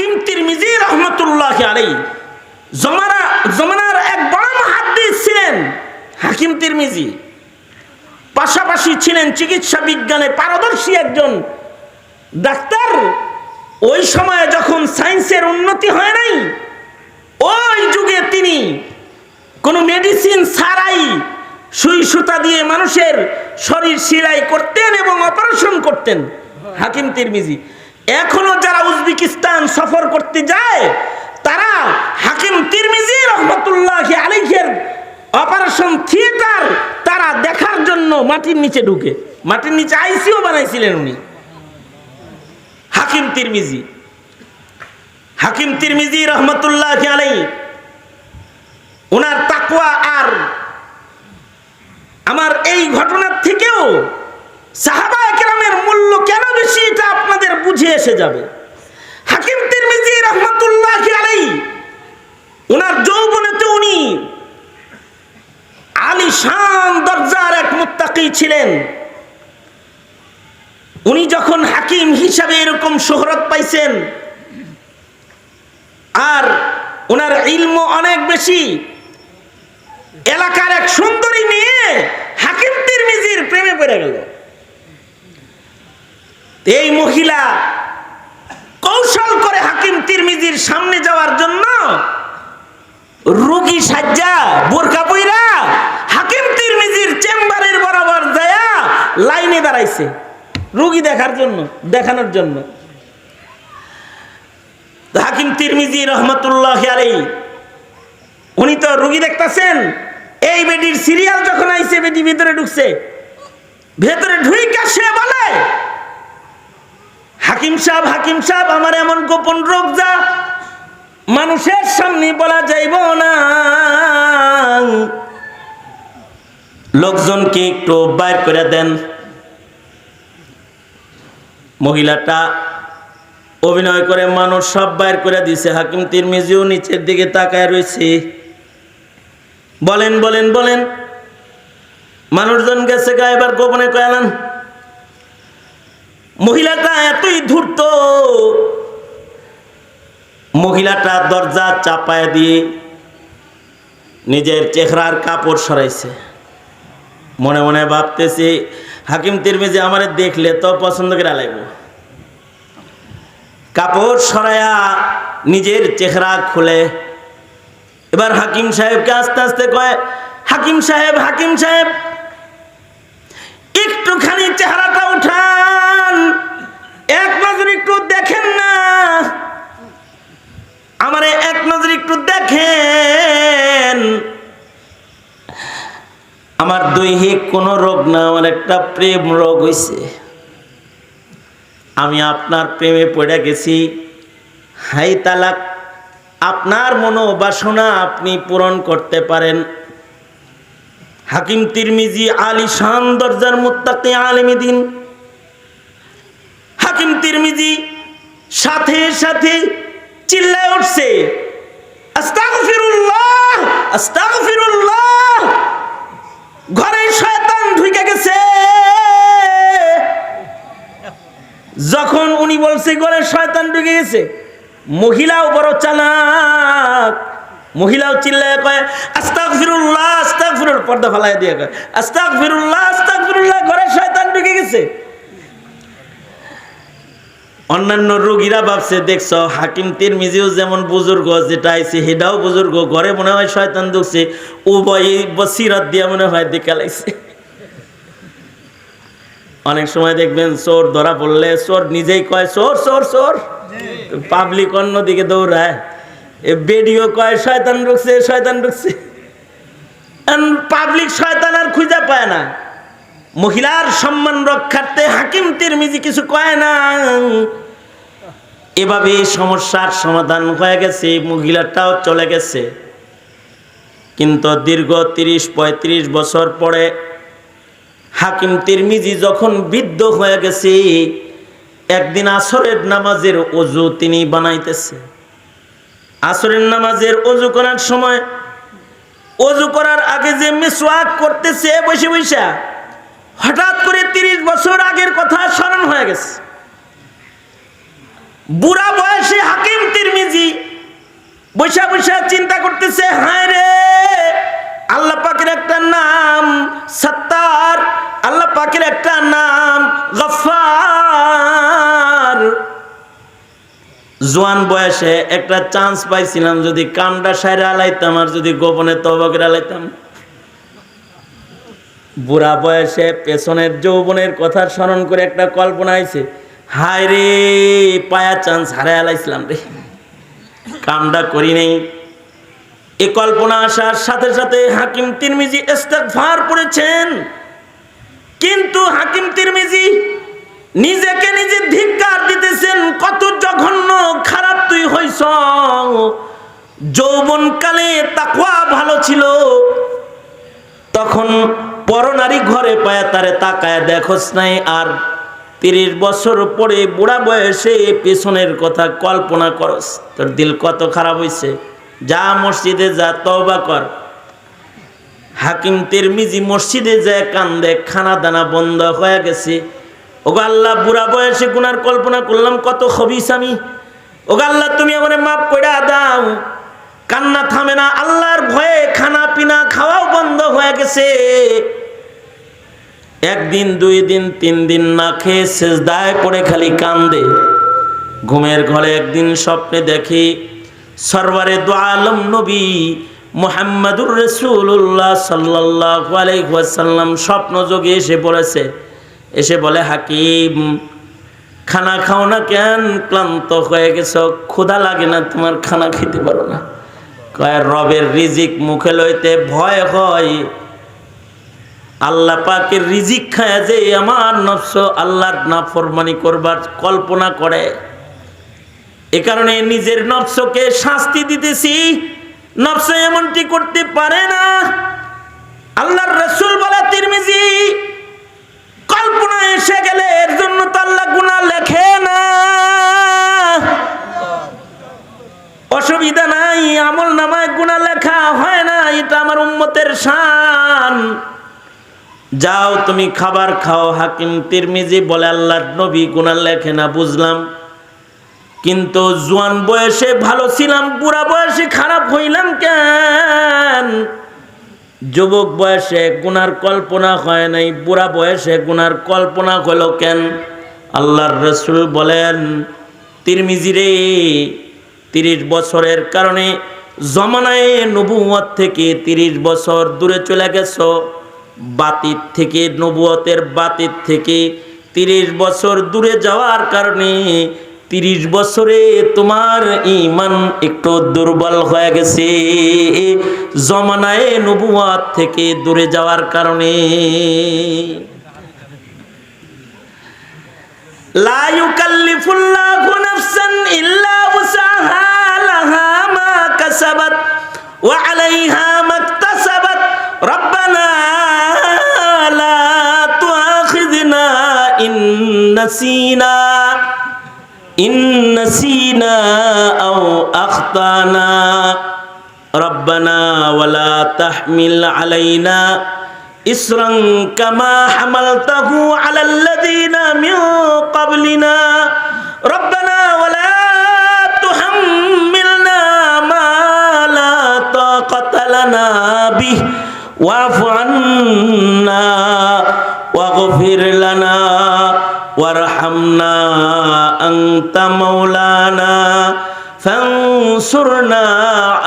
হাকিম তিরমিজি রহমতুল্লাহ আলাই জমানা, জমানার এক বড় মহাদ্দিস ছিলেন হাকিম তিরমিজি। পাশাপাশি ছিলেন চিকিৎসা বিজ্ঞানে পারদর্শী একজন ডাক্তার। ওই সময়ে যখন সায়েন্সের উন্নতি হয় নাই, ওই যুগে তিনি কোনো মেডিসিন ছাড়াই সুই সুতা দিয়ে মানুষের শরীর সিলাই করতেন এবং অপারেশন করতেন হাকিম তিরমিজি। এখনও যারা উজবেকিস্তান সফর করতে যায়, তারা হাকিম তিরমিজি রহমতুল্লাহ আলিখের অপারেশন থিয়েটার তারা দেখার জন্য মাটির নিচে ঢুকে। মাটির নিচে আইসিও বানাইছিলেন উনি। হাকিম তিরমিজি। হাকিম তিরমিজি রহমতুল্লাহ আলাই ওনার তাকুয়া আর। আমার এই ঘটনার থেকেও সাহাবা একরামের মূল্য কেন বেশি এটা আপনাদের বুঝে এসে যাবে। হাকিম তিরমিজি রহমতুল্লাহ আলাই ওনার যৌবনেতে উনি আলিশান দরজার এক মুত্তাকি ছিলেন। উনি যখন হাকিম হিসাবে এরকম শোহরত পাইছেন, আর ওনার ইলম অনেক বেশি, এলাকার এক সুন্দরী মেয়ে হাকিম তিরমিজির প্রেমে পড়ে গেল। এই মহিলা কৌশল করে হাকিম তিরমিজির সামনে যাওয়ার জন্য রুগী সাজ্জা বোরকা পইরা হাকিম তিরমিজির চেম্বারের বরাবর যায়া লাইনে দাঁড়াইছে। রুগী দেখার জন্য, দেখানোর জন্য। হাকিম তিরমিজি রহমতুল্লাহ আলাই উনি তো রুগী দেখতেছেন, এই বেডির সিরিয়াল যখন আইছে, বেডি ভিতরে ঢুকছে, ভেতরে ঢুইকা সে বলে হাকিম সাহেব হাকিম সাহেব, আমার এমন গোপন রোগ যা মানুষের সামনে বলা যাইব না। লোকজনকে একটু বাইর করে দেন। মহিলাটা অভিনয় করে মানুষ সব বাইর করে দিছে। হাকিম তিরমিজিও নিচের দিকে তাকায় রয়েছে। বলেন বলেন বলেন। মানুষজন গেছে গা, এবার গোপনে কয়ালান মহিলাটা এতই ধূর্ত। মহিলাটা দরজা চাপায় দিয়ে নিজের চেহারার কাপড় সরাইছে। মনে মনে ভাবতেছি, হাকিম তিরমিজি আমারে দেখলে তো পছন্দ করে লাগবো কাপড় সরায়া নিজের চেহারা খুলে। এবার হাকিম সাহেবকে আস্তে আস্তে কয়, হাকিম সাহেব হাকিম সাহেব, একটুখানি চেহারাটা একটু দেখেন না। আমারে এক নজর একটু দেখেন। আমার দৈহিক কোনো রোগ না, আমার একটা প্রেম রোগ হয়েছে আমি আপনার প্রেমে পড়ে গেছি। হাই তালাক, আপনার মনোবাসনা আপনি পূরণ করতে পারেন। হাকিম তিরমিজি আলী শান দরজার মুত্তাকি আলমিদিন হাকিম তিরমিজি সাথে সাথে চিল্লায় উঠছে, আস্তাগফিরুল্লাহ আস্তাগফিরুল্লাহ, ঘরে শয়তান ঢুকে গেছে। যখন উনি বলছে, ঘরে শয়তান ঢুকে গেছে। মহিলাও বড় চালাক, মহিলাও চিল্লায় কয় আস্তাক ফিরুল্লাহ আস্তাক ফিরুল পর্দা ফালাই দিয়ে কয় আস্তাক ফিরুল্লাহ আস্তাক ফিরুল্লাহ ঘরে শয়তান ঢুকে গেছে। অন্যান্য রোগীরা ভাবছে, দেখছ, হাকিম তিরমিজিও যেমন বুজুর্গ, যেটা আইছে হেটাও বুজুর্গ, ঘরে মনে হয় শয়তান ঢুকছে, উভয় বসিরাত দিয়া মনে হয় দেখে লাইছে অনেক সময় দেখবেন চোর ধরা পড়লে চোর নিজেই কয়, চোর চোর চোর। পাবলিক অন্যদিকে দৌড়ায়। এ বেডিও কয়, শয়তান ঢুকছে শয়তান ঢুকছে। পাবলিক শয়তান আর খুঁজে পায় না। মহিলার সম্মান রক্ষার্থে হাকিম তিরমিজি কিছু কয় না। এভাবে সমস্যার সমাধান হয়ে গেছে, মহিলাটাও চলে গেছে। কিন্তু দীর্ঘ তিরিশ, পঁয়ত্রিশ বছর পরে হাকিম তিরমিজি যখন বৃদ্ধ হয়ে গেছে, একদিন আসরের নামাজের অজু তিনি বানাইতেছে। আসরের নামাজের অজু করার সময়, অজু করার আগে যে মিসওয়াক করতেছে, বসে বসে হঠাৎ করে তিরিশ বছর আগের কথা স্মরণ হয়ে গেছে। বুড়া বয়সে হাকিম তিরমিজি বৈশা বৈশা চিন্তা করতেছে, হায় রে, আল্লাহ পাকের একটা নাম সত্তার, আল্লাহ পাকের একটা নাম গফার জোয়ান বয়সে একটা চান্স পাইছিলাম, যদি কামটা সাইরে আলাইতাম আর যদি গোপনে তবকের আলাইতাম। বুড়া বয়সে পেছনের যৌবনের কথা স্মরণ করে একটা কল্পনা আইছে। হায় রে, পায়া চান্স হারাই আলাইছিলাম রে। কামটা করি নেই। এ কল্পনা আসার সাথে সাথে হাকিম তিরমিজি ইস্তেগফার পড়েছেন। কিন্তু হাকিম তিরমিজি নিজেকে নিজে ধিক্কার দিতেছেন, কত জঘন্য, খারাপ তুই হইছ। যৌবনকালে তাকওয়া ভালো ছিল। তখন পরনারী ঘরে পায়া তারে তাকায় দেখোস নাই। আর তিরিশ বছর পরে বুড়া বয়সে পেছনের কথা কল্পনা করস। তোর দিল কত খারাপ হইছে। যা মসজিদে যা তওবা কর। হাকিম তিরমিজি মসজিদে যায় কান্দে, খানা দানা বন্ধ হয়ে গেছে। ওগো আল্লাহ, বুড়া বয়সে গুনার কল্পনা করলাম, কত খবিস আমি। ওগো আল্লাহ, তুমি আমার মাপ করে দাও। কান্না থামে না, আল্লাহর ভয়ে খানা পিনা খাওয়াও বন্ধ হয়ে গেছে। একদিন, দুই দিন, তিন দিন না খেয়ে শেষদায় পড়ে খালি কান্দে। ঘুমের ঘরে একদিন স্বপ্নে দেখি সরবারে দো আলম নবী মোহাম্মদুর রসুল্লাহ সাল্লাহ স্বপ্ন যোগে এসে পড়েছে এসে বলে, হাকিম, খানা খাও না কেন? ক্লান্ত হয়ে গেছ? ক্ষুধা লাগে না তোমার? খানা খেতে পারো না। কয়, রবের রিজিক মুখে লইতে ভয় হয়। আল্লাহ পাকের রিজিক খায় যে আমার নফস আল্লাহর না ফরমানি করবার কল্পনা করে। এ কারণে নিজের নফসকে শাস্তি দিতেছি, নফস এমনটি করতে পারে না। আল্লাহর রসুল বলা তিরমিজি কল্পনা এসে গেলে এর জন্য তো আল্লাহ গুণা লেখে না। অসুবিধা নাই, আমল নামায় গুণা লেখা হয় না, এটা আমার উম্মতের শান। যাও, তুমি খাবার খাও। হাকিম তিরমিজি বলে আল্লাহ নবী গুণা লেখে না, বুঝলাম। কিন্তু জোয়ান বয়সে ভালো ছিলাম, বুড়া বয়সে খারাপ হইলাম কেন? যুবক বয়সে গুনার কল্পনা হয় নাই, বুড়া বয়সে গুনার কল্পনা হলো কেন? আল্লাহর রসুল বলেন, তিরমিজি রে, তিরিশ বছরের কারণে জমানায় নবুয়ত থেকে তিরিশ বছর দূরে চলে গেছো। বাতির থেকে, নবুয়তের বাতির থেকে তিরিশ বছর দূরে যাওয়ার কারণে তিরিশ বছরে তোমার ইমান একটু দুর্বল হয়ে গেছে। জমানায় নবুয়াত থেকে দূরে যাওয়ার কারণে লা ইল্লা মা ওয়া আলাইহা রব্বানা إن نسينا إن نسينا أو أخطأنا ربنا ولا تحمل علينا إسرا كما حملته على الذين من قبلنا ربنا ولا تحملنا ما لا طاقة لنا به واعف عنا واغفر لنا ওয়ারহামনা আংতা মৌলানা ফাংসুরনা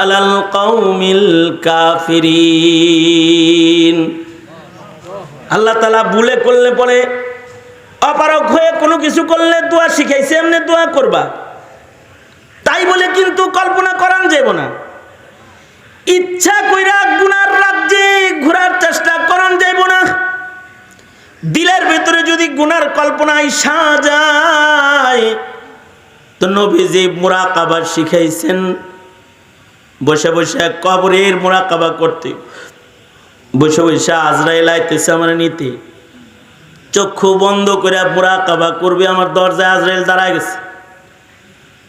আলাল কৌমিল কাফিরিন আল্লাহ তালা বুলে করলে পরে অপারক হয়ে কোনো কিছু করলে দোয়া শিখাইছে, এমনি দোয়া করবা। তাই বলে কিন্তু কল্পনা করান যাব না। ইচ্ছা কইরা গুনার রাজ্যে ঘোরার চেষ্টা গুনার কল্পনা আইসা যায় তো নবীজি মুরাকাবা শিখাইছেন, বসে বসে কবরের মুরাকাবা করতে। বসে বসে আজরাইল আইতেছে আমার নিতে। চক্ষু বন্ধ করে মুরাকাবা করবে, আমার দরজায় আজরাইল দাঁড়ায় গেছে।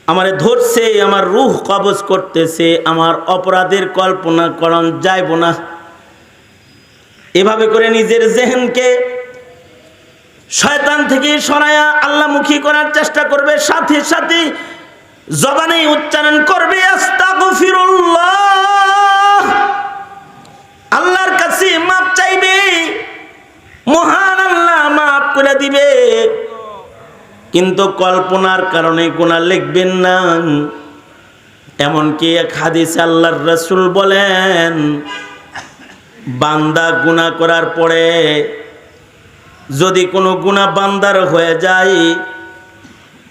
আমারে ধরছে, আমার রুহ কবজ করতেছে, আমার অপরাধের কল্পনা করণ যাইব না। এভাবে করে নিজের জেহেনকে শয়তান থেকে সরায়া আল্লাহমুখী করার চেষ্টা করবে, সাথে সাথে জবানে উচ্চারণ করবে আল্লাহর কাছে মাপ চাইবে, মহান আল্লাহ মাফ করে দিবে। কিন্তু কল্পনার কারণে গুণা লিখবেন না। এমনকি এক হাদিসে আল্লাহর রসুল বলেন, বান্দা গুণা করার পরে যদি কোনো গুণা বান্দার হয়ে যায়,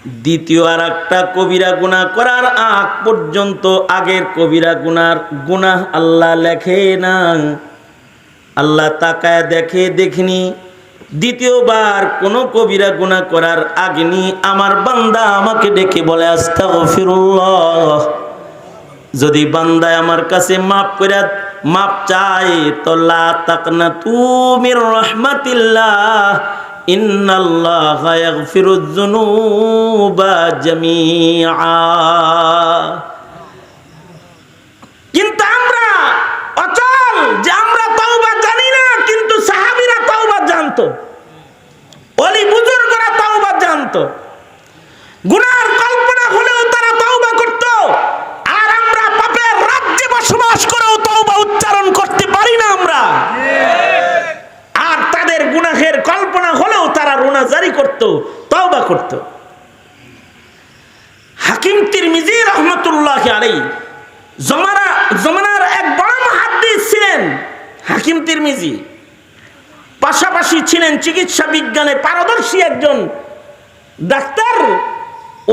দ্বিতীয় আর একটা কবিরা গুণা করার আগ পর্যন্ত আগের কবিরা গুনার গুণা আল্লাহ লেখে না। আল্লাহ তাকায় দেখে, দেখিনি। দ্বিতীয়বার কোনো কবিরা গুণা করার আগেনি আমার বান্দা আমাকে ডেকে বলে, আস্তাগফিরুল্লাহ। যদি বান্দায় আমার কাছে মাফ করে মাপ চাই তো লা তাকনা তুমির রহমাতিল্লাহ। কিন্তু আমরা অচল যে আমরা তওবা জানি না, কিন্তু সাহাবীরা তওবা জানতো। অলি বুজুর্গরা তওবা জানতো। গুনার কল্পনা হলেও তারা তওবা করত আর আমরা পাপের রাজ্যে বসবাস করেও তওবা উচ্চারণ করতে পারি না আমরা আর তাদের গুনাহের কল্পনা হলেও তারা রুনা জারি করত তওবা করত হাকিম তিরমিজি রহমতুল্লাহ আলাই জমানা জমানার এক বড় মহাদ্দিস ছিলেন হাকিম তিরমিজি পাশাপাশি ছিলেন চিকিৎসা বিজ্ঞানে পারদর্শী একজন ডাক্তার,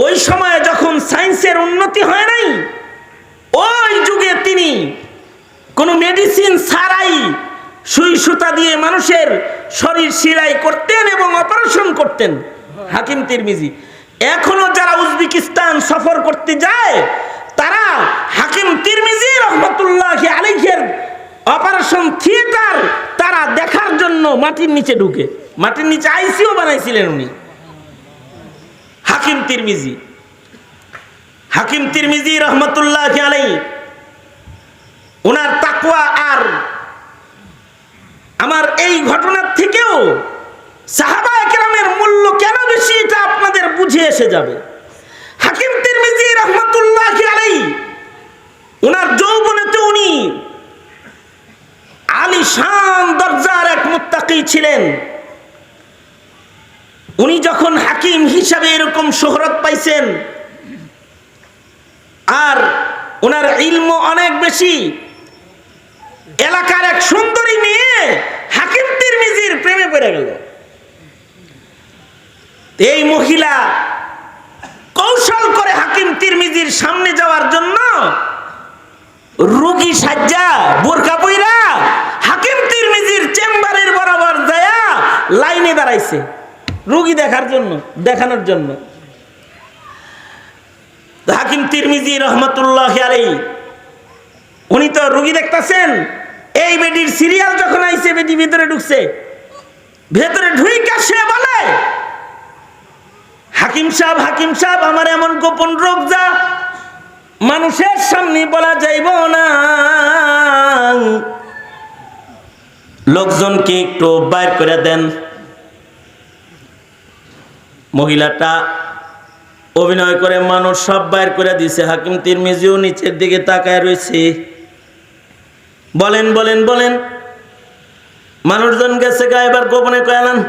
ওই সময়ে যখন সায়েন্সের উন্নতি হয় নাই, ওই যুগে তিনি কোনো মেডিসিন ছাড়াই সুই সুতা দিয়ে মানুষের শরীর সিলাই করতেন এবং অপারেশন করতেন। হাকিম তিরমিজি। এখনও যারা উজবেকিস্তান সফর করতে যায়, তারা হাকিম তিরমিজি রহমতুল্লাহ আলিখের অপারেশন থিয়েটার তারা দেখার জন্য মাটির নিচে ঢুকে। মাটির নিচে আইসিও বানাইছিলেন উনি। হাকিম তিরমিজি। হাকিম তিরমিজি রহমতুল্লাহ আলাই ওনার তাকুয়া আর আমার এই ঘটনার থেকেও সাহাবা একরামের মূল্য কেন বেশি এটা আপনাদের বুঝে এসে যাবে। হাকিম তিরমিজি রহমতুল্লাহ আলাই ওনার যৌবনেতে উনি আলী শান দরজার এক মুত্তাকি ছিলেন। উনি যখন হাকিম হিসাবে এরকম শোহরত পাইছেন, আর ওনার ইলম অনেক বেশি, এলাকার এক সুন্দরী মেয়ে হাকিম তিরমিজির প্রেমে পড়ে গেল। এই মহিলা কৌশল করে হাকিম তিরমিজির সামনে যাওয়ার জন্য রুগী সাজ্জা বোরকা পইরা হাকিম তিরমিজির চেম্বারের বরাবর যায়া লাইনে দাঁড়াইছে। রুগী দেখার জন্য, দেখানোর জন্য। হাকিম তিরমিজি রহমতুল্লাহ আলাই উনি তো রুগী দেখতেছেন, এই বেডির সিরিয়াল যখন আইছে, বেডি ভিতরে ঢুকছে, ভেতরে ঢুইকা সে বলে, হাকিম সাহেব হাকিম সাহেব, আমার এমন গোপন রোগ যা মানুষের সামনে বলা যাইব না। লোকজনকে একটু বাইর করে দেন। মহিলাটা অভিনয় করে, মানুষ সব বাইর করে দিছে। হাকিম তিরমিজিও নিচের দিকে তাকায় রয়েছে। বলেন বলেন বলেন। মানুষজন গেছে গা, এবার গোপনে কয়ালান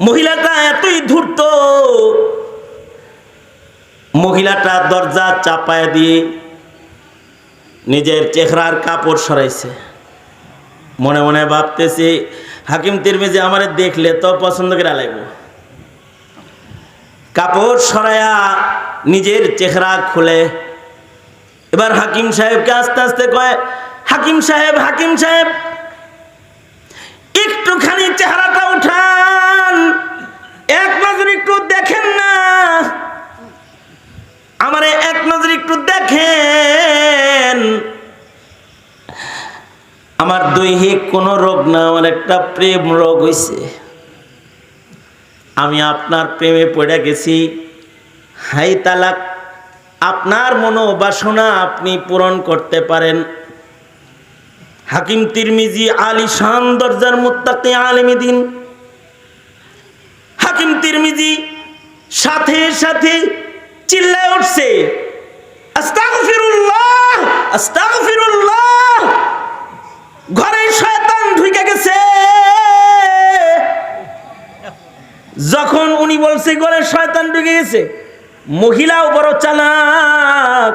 মহিলাটা এতই ধূর্ত। মহিলাটা দরজা চাপায় দিয়ে নিজের চেহারার কাপড় সরাইছে। মনে মনে ভাবতেছি হাকিম তিরমিজি আমারে দেখলে তো পছন্দ করে লাগবো কাপড় সরায়া নিজের চেহারা খুলে। এবার হাকিম সাহেবকে আস্তে আস্তে কয়, হাকিম সাহেব হাকিম সাহেব, একটুখানি চেহারাটা উঠান। এক নজর একটু দেখেন না। আমারে এক নজর একটু দেখেন। আমার দৈহিক কোনো রোগ না, আমার একটা প্রেম রোগ হয়েছে আমি আপনার প্রেমে পড়ে গেছি। হাই তালাক, আপনার মনোবাসনা আপনি পূরণ করতে পারেন। হাকিম তিরমিজি আলী শান দরজার মুত্তাকি আলমী দিন। হাকিম তিরমিজি সাথে সাথে বলছে আস্তাগফিরুল্লাহ আস্তাগফিরুল্লাহ। যখন উনি বলছে, গলে শয়তান ঢুকে গেছে। মহিলাও বড় চালাক।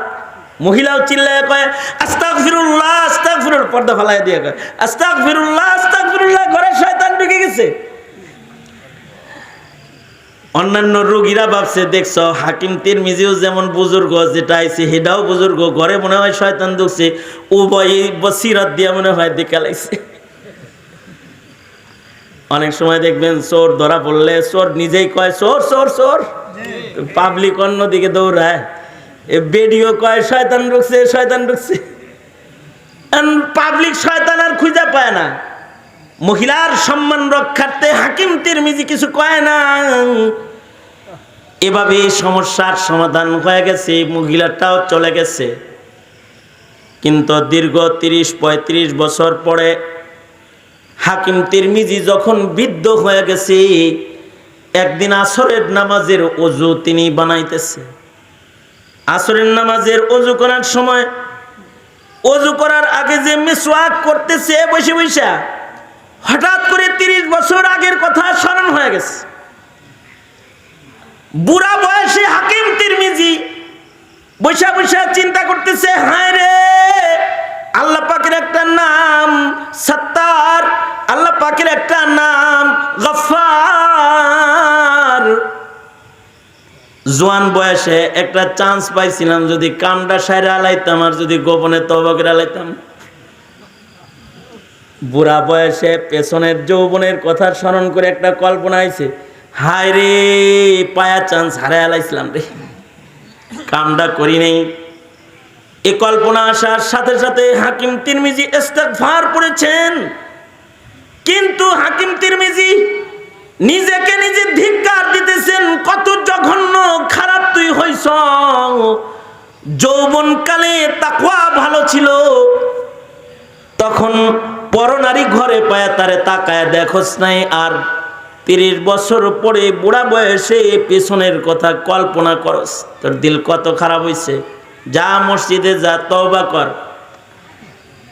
মহিলাও চিল্লায় কয় আস্তাক ফিরুল্লাহ আস্তাক ফিরুল পর্দা ফালাই দিয়ে কয় আস্তাক ফিরুল্লাহ আস্তাক ফিরুল্লাহ ঘরে শয়তান ঢুকে গেছে। অন্যান্য রোগীরা ভাবছে, দেখছ, হাকিম তিরমিজিও যেমন বুজুর্গ, যেটা আইছে হেটাও বুজুর্গ, ঘরে মনে হয় শয়তান ঢুকছে। উভয় বসিরাত দিয়া মনে হয় দেখালাইছে। অনেক সময় দেখবেন চোর ধরা পড়লে চোর নিজেই কয়, চোর চোর চোর। পাবলিক অন্যদিকে দৌড়ায়। এ বেডিও কয়, শয়তান ঢুকছে শয়তান ঢুকছে। পাবলিক শয়তান আর খুঁজে পায় না। মহিলার সম্মান রক্ষার্থে হাকিম তিরমিজি কিছু কয় না। এভাবে সমস্যার সমাধান হয়ে গেছে, মহিলাটাও চলে গেছে। কিন্তু দীর্ঘ তিরিশ পঁয়ত্রিশ বছর পরে হাকিম তিরমিজি যখন বৃদ্ধ হয়ে গেছে, একদিন আসরের নামাজের অজু তিনি বানাইতেছে। আসরের নামাজের অজু করার সময় অজু করার আগে যে মিসওয়াক করতেছে বসে বসে, হঠাৎ করে তিরিশ বছর আগের কথা স্মরণ হয়ে গেছে। বুড়া বয়সে হাকিম তিরমিজি বৈশা বৈশা চিন্তা করতেছে, হায় রে! আল্লাহ পাকের একটা নাম সত্তার, আল্লাহ পাকের একটা নাম গফার জোয়ান বয়সে একটা চান্স পাইছিলাম যদি কামটা সাইরে আলাইতাম আর যদি গোপনে তবকের আলাইতাম। বুড়া বয়সে পেছনের যৌবনের কথা স্মরণ করে একটা কল্পনা আইছে, হায় রে, পায়া চান্স হারাই আলাইছিলাম রে। কামটা করি নেই। এ কল্পনা আসার সাথে সাথে হাকিম তিরমিজি ইস্তেগফার পড়েছেন। কিন্তু হাকিম তিরমিজি নিজেকে নিজে ধিক্কার দিতেছেন, কত জঘন্য, খারাপ তুই হইস যৌবনকালে তাকওয়া ভালো ছিল। তখন পরনারী ঘরে পায়া তারে তাকায় দেখোস নাই। আর তিরিশ বছর পরে বুড়া বয়সে পেছনের কথা কল্পনা করস, তোর দিল কত খারাপ হইছে? যা মসজিদে যা তওবা কর।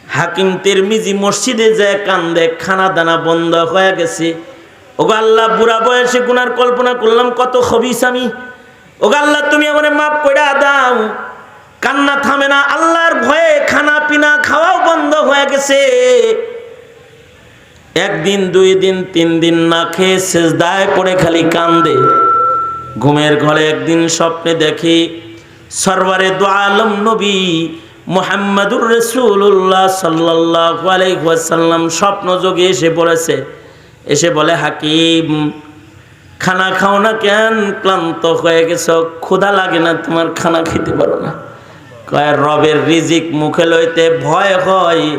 হাকিম তিরমিজি মসজিদে যায় কান্দে, খানা দানা বন্ধ হয়ে গেছে। ওগো আল্লাহ, বুড়া বয়সে গুনার কল্পনা করলাম, কত খবিস আমি। ওগো আল্লাহ, তুমি আমার মাপ করে দাও। কান্না থামে না, আল্লাহর ভয়ে খানা পিনা খাওয়াও বন্ধ হয়ে গেছে। একদিন, দুই দিন, তিন দিন না খেয়ে শেষদায় পড়ে খালি কান্দে। ঘুমের ঘরে একদিন স্বপ্নে দেখি সরবারে দো আলম নবী মোহাম্মদুর রসুল্লাহ সাল্লাহ আলাইসাল্লাম স্বপ্ন যোগে এসে পড়েছে এসে বলে, হাকিম, খানা খাও না কেন? ক্লান্ত হয়ে গেছ? ক্ষুধা লাগে না তোমার? খানা খেতে পারো না। কয়, রবের রিজিক মুখে লইতে ভয় হয়।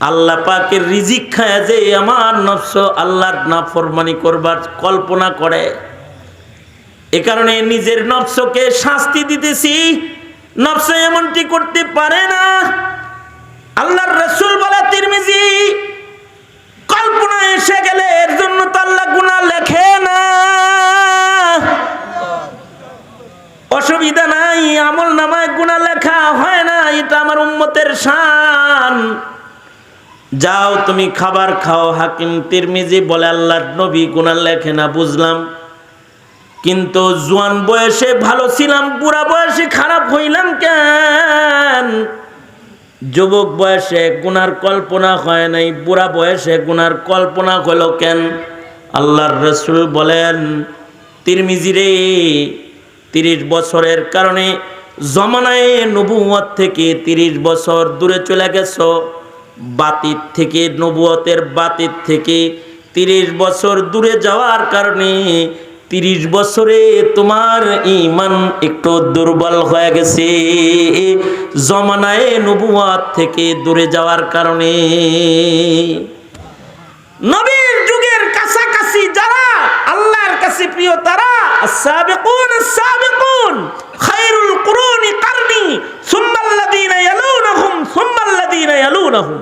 আল্লাহ পাকের রিজিক খায় যে আমার নফস আল্লাহর নাফরমানি করবার কল্পনা করে। এ কারণে নিজের নফসকে শাস্তি দিতেছি। নফস এমনটি করতে পারে না। আল্লাহর রসুল বলে তিরমিজি কল্পনা এসে গেলে এর জন্য তো আল্লাহ গুণা লেখে না। অসুবিধা নাই, আমল নামায় গুণা লেখা হয় না, এটা আমার উম্মতের শান। যাও তুমি খাবার খাও, হাকিম তিরমিজি বলে, আল্লাহর নবী গুণা লেখে না, বুঝলাম। কিন্তু জোয়ান বয়সে ভালো ছিলাম, বুড়া বয়সে খারাপ হইলাম কেন? যুবক বয়সে গুনার কল্পনা হয় নাই, বুড়া বয়সে গুনার কল্পনা হলো কেন? আল্লাহর রসুল বলেন, তিরমিজি রে, তিরিশ বছরের কারণে জমানায় নবুয়ত থেকে তিরিশ বছর দূরে চলে গেছ। বাতির থেকে নবুয়তের বাতির থেকে তিরিশ বছর দূরে যাওয়ার কারণে তিরিশ বছরে তোমার ইমান একটু দুর্বল হয়ে গেছে। জমানায় নবুয়াত থেকে দূরে যাওয়ার কারণে নবীর যুগের কাছাকাছি যারা, আল্লাহর কাছে প্রিয় তারা সাবিকুন সাবিকুন খায়রুল কুরুনি কারনি, সুম্মাল্লাযীনা ইয়ালুনাহুম সুম্মাল্লাযীনা ইয়ালুনাহুম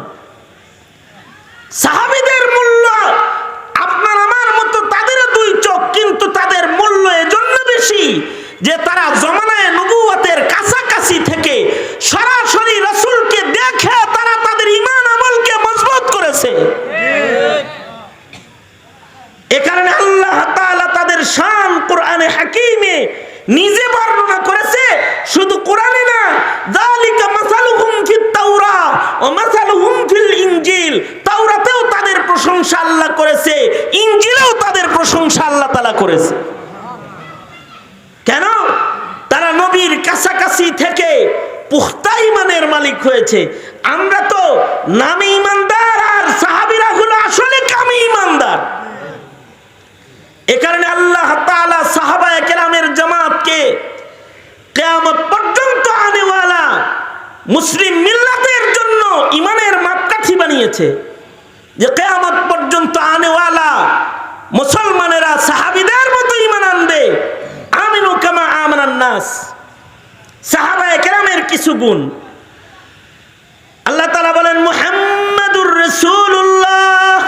সাহাবীদের মূল্য আপনার আমার মতো তাদের দুই চোখ কিন্তু তাদের মূল্য এজন্য বেশি যে তারা জমানা এ কারণে আল্লাহ তাআলা তাদের শান কোরআনে হাকিমে নিজে বর্ণনা করেছে শুধু কোরআনে না যালিকা মাসালুহুম ফিত তাওরা ও মাসালুহুম ফিল ইনজিল তাওরাতেও তাদের প্রশংসা আল্লাহ করেছে ইনজিলেও তাদের তাআলা করেছে। কেন? তারা নবীর কাছাকাছি থেকে পুখতা ইমানের মালিক হয়েছে। আমরা তো নামে ইমানদার আর সাহাবিরা হলো আসলে কামে ইমানদার। এ কারণে আল্লাহ তাআলা সাহাবা জামাতকে কেয়ামত পর্যন্ত আনেওয়ালা মুসলিম মিল্লাতের জন্য ইমানের মাপকাঠি বানিয়েছে। যে কেয়ামত পর্যন্ত আনেওয়ালা মুসলমানেরা সাহাবিদের মতো ইমান আনবে। আমিনু কামা আমানান নাস। সাহাবায়ে কেরামের কিছু গুণ। আল্লাহ তাআলা বলেন, মুহাম্মাদুর রাসূলুল্লাহ।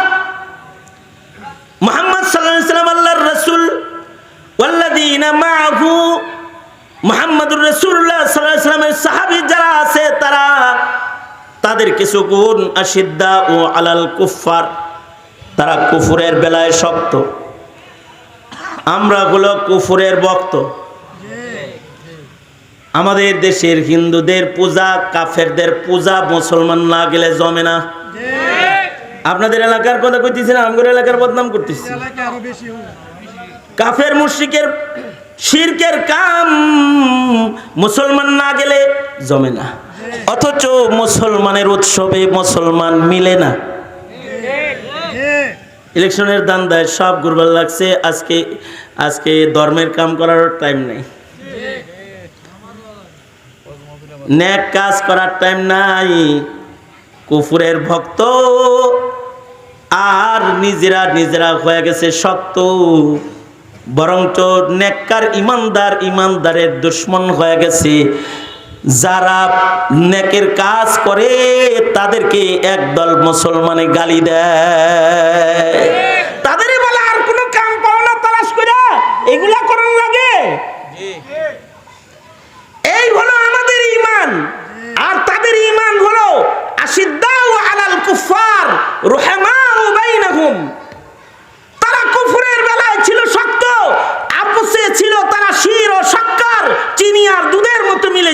মুহাম্মদ সাল্লাল্লাহু আলাইহি সাল্লাম আল্লাহর রাসূল। ওয়াল্লাযীনা মাআহু। মুহাম্মাদুর রাসূলুল্লাহ সাল্লাল্লাহু আলাইহি সাল্লামের সাহাবী যারা আছে, তারা তাদের কিছু গুণ, আশিদ্দা ও আলাল কুফার তারা কুফুরের বেলায় শক্ত। আমরা হলো কুফুরের বক্ত আমাদের দেশের হিন্দুদের পূজা, কাফেরদের পূজা, মুসলমান না গেলে জমে না। আপনাদের এলাকার কথা কইতেছি না আমগর এলাকার বদনাম করতেছি। কাফের, মুশরিকের, শিরকের কাম মুসলমান না গেলে জমে না। অথচ মুসলমানের উৎসবে মুসলমান মিলে না। ইলেকশনের দান দেয়, সব ঘুরবার লাগছে, আজকে আজকে ধর্মের কাম করার টাইম নেই। ন্যাক কাজ করার টাইম নাই, কুফুরের ভক্ত আর নিজেরা নিজেরা হয়ে গেছে শক্ত। বরঞ্চ নেককার ইমানদার, ইমানদারের দুশ্মন হয়ে গেছে। যারা নেকের কাজ করে, তাদেরকে একদল মুসলমানে গালি দেয়। তাদেরই বলে, আর কোনো কাম পাও না, তালাশ করে এগুলা করার লাগে। এই হলো আমাদের ইমান আর তাদের ইমান হলো আশিদ্দাউ আলাল কুফার রুহামাউ বাইনাহুম তারা কুফরের বেলায় ছিল শক্ত আপসে ছিল তারা শির ও শক্কর চিনি আর দুধের মতো মিলে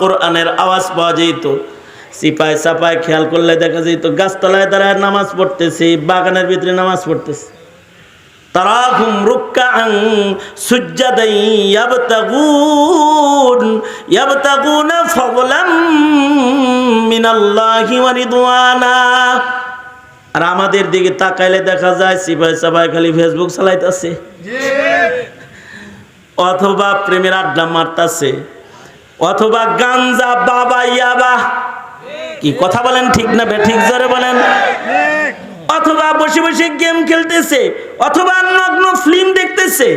কোরআনের আওয়াজ পাওয়া যেত সিপাই সাপাই খেয়াল করলে দেখা যেত গাছতলায় দাঁড়ায় নামাজ পড়তেছে বাগানের ভিতরে নামাজ পড়তেছে। তারাহুম রুক্কাআন সুজ্জাদান ইয়াবতাগুন ইয়াবতাগুনা ফাদলাম মিনাল্লাহি ওয়া রিদওয়ানা। আর আমাদের দিকে তাকাইলে দেখা যায় সিপাই সাপাই খালি ফেসবুক চালাইতেছে। অথবা প্রেমের আড্ডা মারতাছে। অথবা গাঞ্জা, বাবা, ইয়াবা। কি কথা বলেন ঠিক না ঠিক জোরে বলেন। অথবা বসে বসে গেম খেলতেছে, অথবা নগ্ন ফিল্ম দেখতেছে।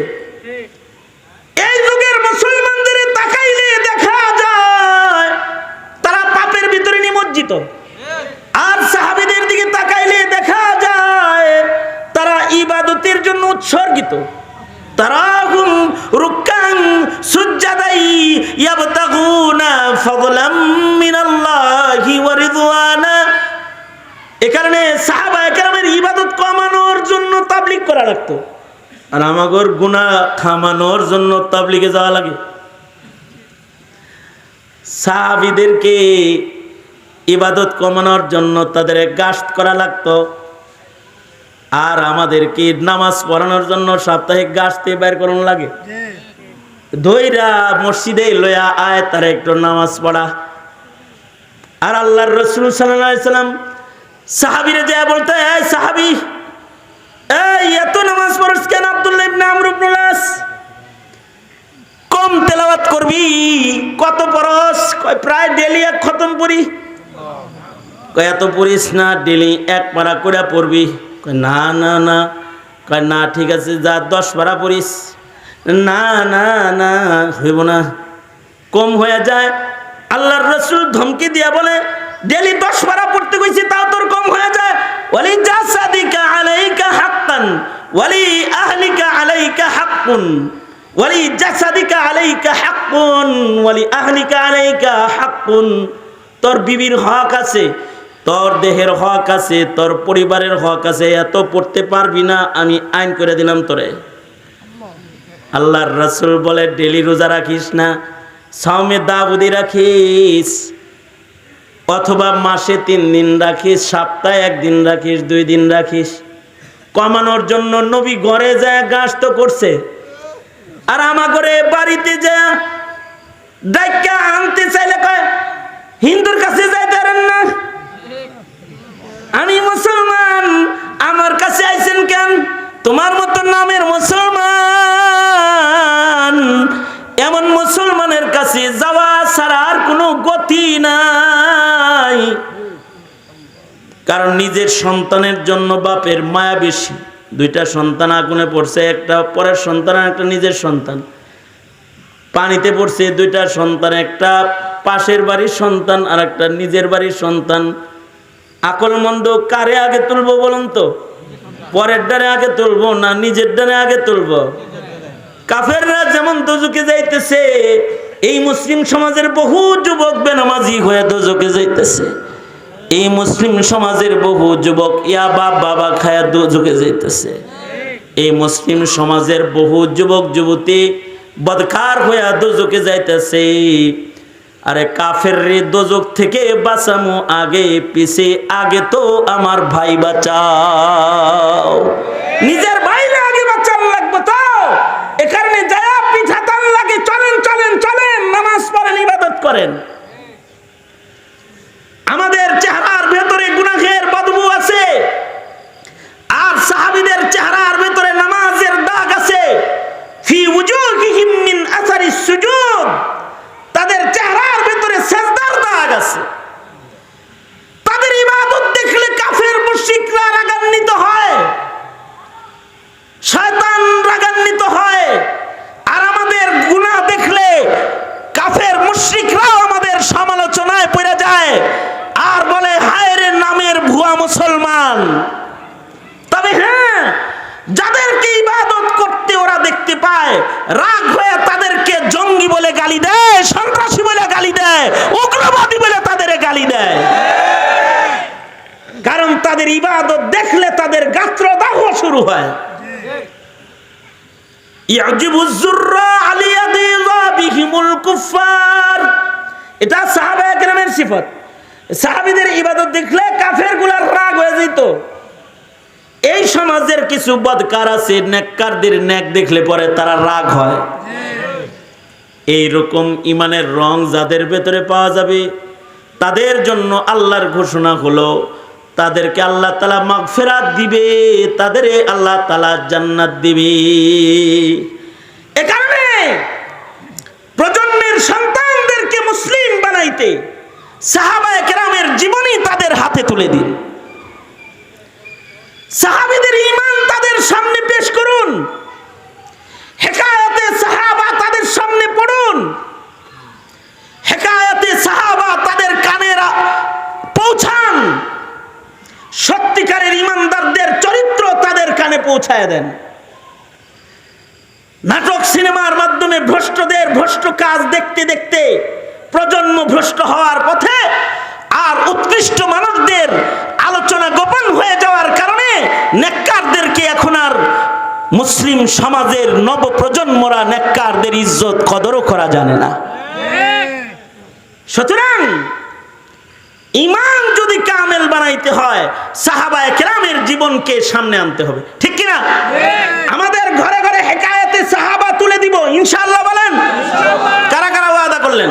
এই যুগের মুসলমানদের তাকাইলে দেখা যায়, তারা পাপের ভিতরে নিমজ্জিত। আর সাহাবিদের দিকে তাকাইলে দেখা যায়, তারা ইবাদতের জন্য উৎসর্গিত। তারাহুম রুকান সুজ্জাদাই ইয়াবতাগুনা ফাদলাম মিনাল্লাহি ওয়া রিদওয়ানা। এ কারণে সাহাবা একরামের ইবাদত কমানোর জন্য তাবলিগ করা লাগতো। আর আমাগর গুনাহ থামানোর জন্য তাবলিগে যাওয়া লাগে। সাহাবিদেরকে ইবাদত কমানোর জন্য তাদের গাস্ত করা লাগতো। আর আমাদেরকে নামাজ পড়ানোর জন্য সাপ্তাহিক গাছ গাছতে বের করানো লাগে। যে ধৈরা মসজিদে লয়া আয় তার একটু নামাজ পড়া। আর আল্লাহর রসুল সাল্লাম সাহাবিরে দেয়া বলতে, এই সাহাবি, এই এত নামাজ পড়স কেন আব্দুল্লাহ ইবনে আমর কম তেলাওয়াত করবি, কত পড়স প্রায় ডেলি এক খতম পড়ি। এত পড়িস না, ডেলি এক পারা করে পড়বি। না না না। কয়, না, ঠিক আছে, যা, দশ পারা পড়িস। না না না, হইব না। কম হয়ে যায়। আল্লাহর রসুল ধমকি দিয়া বলে, ডেলি দশ পারা পড়তে কইছি তাও তোর কম হয়ে যায়? ওয়ালি জাসাদিকা আলাইকা হাক্কান, ওয়ালি আহলিকা আলাইকা হাক্কুন, ওয়ালি জাসাদিকা আলাইকা হাক্কুন, ওয়ালি আহলিকা আলাইকা হাক্কুন। তোর বিবির হক আছে তোর দেহের হক আছে, তোর পরিবারের হক আছে, এত পড়তে পারবি না, আমি আইন করে দিলাম তোরে। আল্লাহর রসুল বলে, ডেলি রোজা রাখিস না সামে দাবুদি রাখিস, অথবা মাসে তিন দিন রাখিস, সপ্তাহে একদিন রাখিস, দুই দিন রাখিস। কমানোর জন্য নবী ঘরে যায়, গাছ তো করছে। আর আমা করে বাড়িতে যা ডাইকা আনতে চাইলে কয়, হিন্দুর কাছে যাইতে পারেন না? আমি মুসলমান, আমার কাছে আইছেন কেন? তোমার মতো নামের মুসলমান, এমন মুসলমানের কাছে যাওয়া ছাড়া আর কোনো গতি নাই। কারণ নিজের সন্তানের জন্য বাপের মায়া বেশি। দুইটা সন্তান আগুনে পড়ছে, একটা পরের সন্তান আর একটা নিজের সন্তান। পানিতে পড়ছে দুইটা সন্তান, একটা পাশের বাড়ির সন্তান আর একটা নিজের বাড়ির সন্তান। আকল মন্দ কারে আগে তুলবো বলুন তো? পরের ডানে আগে তুলবো না নিজের ডানে আগে তুলবো? কাফেররা যেমন দোজুকে যাইতেছে, এই মুসলিম সমাজের বহু যুবক বেনামাজি হয়ে দোজকে যাইতেছে। এই মুসলিম সমাজের বহু যুবক ইয়া বাপ, বাবা খায়া দোজকে যাইতেছে। এই মুসলিম সমাজের বহু যুবক, যুবতী বদকার হইয়া দোজকে যাইতেছে। আরে কাফের রে দোজক থেকে বাঁচামো আগে, পিছে, আগে তো আমার ভাই বাঁচাও। নিজের ভাইরে আগে বাঁচান লাগবে তো। এ কারণে যায়া পিঠাতান লাগে চলেন চলেন চলেন, নামাজ পড়েন, ইবাদত করেন আমাদের চেহারার ভেতরে গুনাহের বদবু আছে আর সাহাবীদের চেহারার ভেতরে নামাজের দাগ আছে ফি উজুহিহিম মিন আসারিস সুজুদ তাদের চেহারার ভেতরে সেজদার দাগ আছে তাদের ইবাদত দেখলে কাফের মুশরিকরা রাগান্বিত হয় শয়তান রাগান্বিত হয় আর আমাদের গুনাহ দেখলে কাফের মুশরিকরাও আমাদের সমালোচনায় পড়ে যায় আর বলে হায় রে নামের ভুয়া মুসলমান তবে হ্যাঁ যাদেরকে ইবাদত করতে ওরা দেখতে পায় রাগ হয়ে তাদেরকে জঙ্গি বলে গালি দেয় সন্ত্রাসী বলে গালি দেয় উগ্রবাদী বলে তাদের গালি দেয় কারণ তাদের ইবাদত দেখলে তাদের গাত্রদাহ শুরু হয়। এটা সাহাবায়ে কেরামের সিফত। সাহাবীদের ইবাদত দেখলে কাফেরগুলার রাগ হয়ে যেত। এই সমাজের কিছু বদকার আছে, নেককারদের নেক দেখলে পরে তারা রাগ হয়। এই রকম ইমানের রং যাদের ভেতরে পাওয়া যাবে, তাদের জন্য আল্লাহর ঘোষণা হলো তাদেরকে আল্লাহ তালা মাগফেরাত দিবে তাদের আল্লাহ তালা জান্নাত দিবে। এ কারণে প্রজন্মের সন্তানদেরকে মুসলিম বানাইতে সাহাবায়ে কেরামের জীবনী তাদের হাতে তুলে দিন। সাহাবীদের ঈমান তাদের সামনে পেশ করুন। হেকায়াতে সাহাবা তাদের সামনে পড়ুন। হেকায়াতে সাহাবা তাদের কানের পৌঁছায় দেন। নাটক সিনেমার মাধ্যমে ভ্রষ্টদের ভ্রষ্ট কাজ দেখতে দেখতে প্রজন্ম ভ্রষ্ট হওয়ার পথে আর উৎকৃষ্ট মানুষদের আলোচনা গোপন হয়ে যাওয়ার কারণে নেককারদেরকে এখন আর মুসলিম সমাজের নব প্রজন্মরা নেককারদের ইজ্জত কদরও করা জানে না। সুতরাং ইমান যদি কামেল বানাইতে হয় সাহাবায় কেরামের জীবনকে সামনে আনতে হবে। ঠিক কিনা? আমাদের ঘরে ঘরে হেকায়তে সাহাবা তুলে দিব ইনশাল্লাহ বলেন। কারা কারা ওয়াদা করলেন?